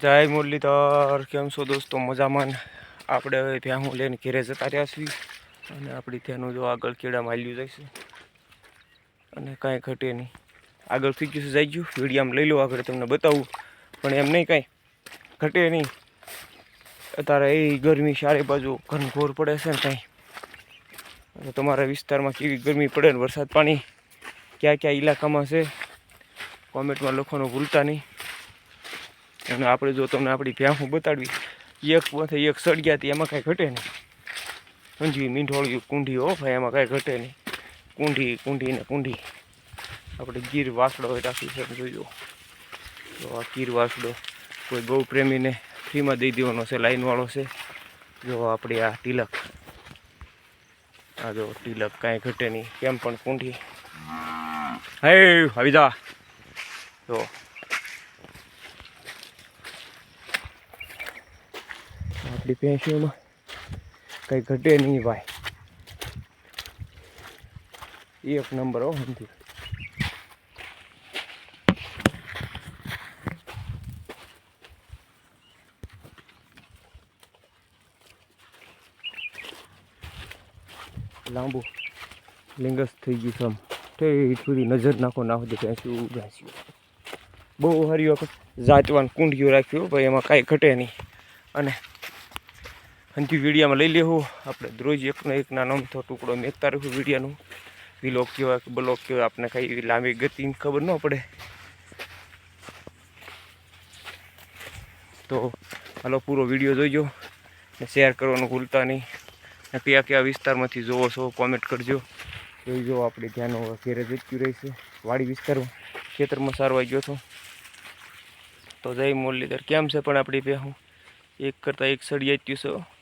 જય મુરલીધર, કેમ છો દોસ્તો? મજામાં? આપણે હવે ત્યાં હું લઈને ઘેરે જતા રહ્યા છીએ અને આપણી ત્યાંનું જો આગળ કેળા માલ્યું જઈશે અને કાંઈ ઘટે નહીં. આગળ થઈ ગયું જઈ ગયું. વિડીયામાં લઈ લો, આગળ તમને બતાવું. પણ એમ નહીં કાંઈ. ઘટે નહીં. અત્યારે એ ગરમી ચારે બાજુ ઘનઘોર પડે છે ને કાંઈ. તમારા વિસ્તારમાં કેવી ગરમી પડે ને વરસાદ પાણી? કયા કયા ઇલાકામાં છે? કોમેન્ટમાં લખવાનું ભૂલતા નહીં. અને આપણે જો તમને આપણી ભ્યાંખું બતાડવી, એક પાસે એક સળગ્યા હતી, એમાં કાંઈ ઘટે નહીં. અંજી મીંઢોળિયું કુંઢી, હો ભાઈ, એમાં કાંઈ ઘટે નહીં. કુંઢી કુંઢી ને કુંઢી. આપણે ગીર વાસડો હોય રાખી છે જોજો તો આ ગીર વાસડો કોઈ ગૌ પ્રેમીને ફ્રીમાં દઈ દેવાનો છે, લાઈનવાળો છે. જો આપણી આ તિલક. આ જો તિલક કાંઈ ઘટે નહીં. કેમ પણ કુંઢી. હે, આવી જા. જો આપણી પેન્શનમાં. કંઈ ઘટે નહીં ભાઈ. એક નંબર હો, સમજી લાંબુ લિંગસ થઈ ગયું છે ઠેઠ સુધી નજર નાખો નાખો દે ભેંસ્યું ભેંસ્યું બહુ વખત જાચવાન કુંડીઓ રાખ્યું ભાઈ, એમાં કાંઈ ઘટે નહીં. અને હંજી વિડીયામાં લઈ લેવું આપણે રોજ એકનો એક નાનો અમથો ટુકડો મેકતા રહ્યું વિડીયાનું. વિલોક કેવા કે બ્લોક કેવા આપણે કાંઈ એવી લાંબી ગતિ ખબર ન પડે. તો હાલો પૂરો વીડિયો જોઈજો ને શેર કરવાનું ભૂલતા નહીં. ને કયા કયા વિસ્તારમાંથી જોવો છો કોમેન્ટ કરજો. જોઈજો આપણે ધ્યાન ઘેરે જતું રહેશે. વાડી વિસ્તારમાં ખેતરમાં સારવાઈ ગયો છો. તો જય મુરલીધર. કેમ છે પણ આપણી બે હું એક કરતાં એક સળિયાચ્યું છે.